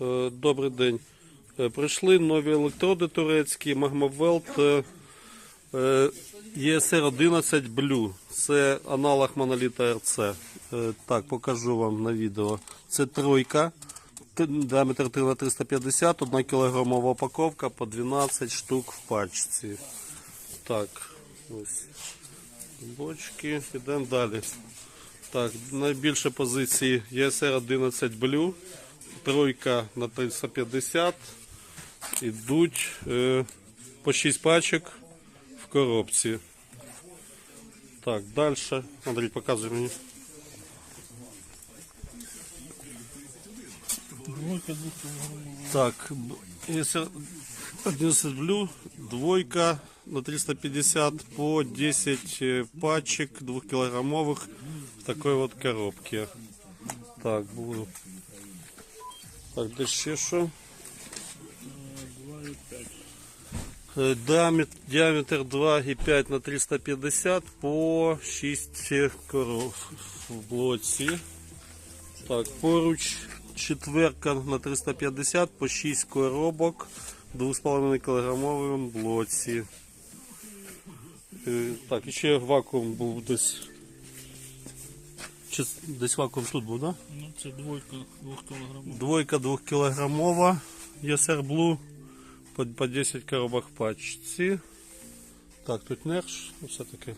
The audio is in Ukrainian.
Е, Добрий день. Е, Прийшли нові електроди турецькі, Magmavelt ESR 11 Blue. Це аналог моноліта RC. Е, Так, покажу вам на відео. Це тройка. Діаметр 3 на 350, 1 кілограмова упаковка по 12 штук в пачці. Так, ось. Бочки, йдемо далі. Так, найбільше позиції ESR 11 Blue, тройка на 350. Ідуть е, по 6 пачок в коробці. Так, далі. Андрій, показуй мені. Так, б- ESR 11 Blue, двойка на 350 по 10 э, пачек двухкилограммовых в такой вот коробке. Так, буду. Так, де ще що? Два и пять. Е, Диаметр, диаметр 2,5 на 350 по 6 коров в блоці. Так, поруч четверка на 350 по 6 коробок в 2,5 кілограмовому блоці. Е, Так, і ще вакуум був десь. Чи десь вакуум тут був, так? Да? Ну, це двойка двух килограммов. Двойка 2 кілограмова, ESR Blue по, по 10 коробок пачці. Так, тут нерш, все таки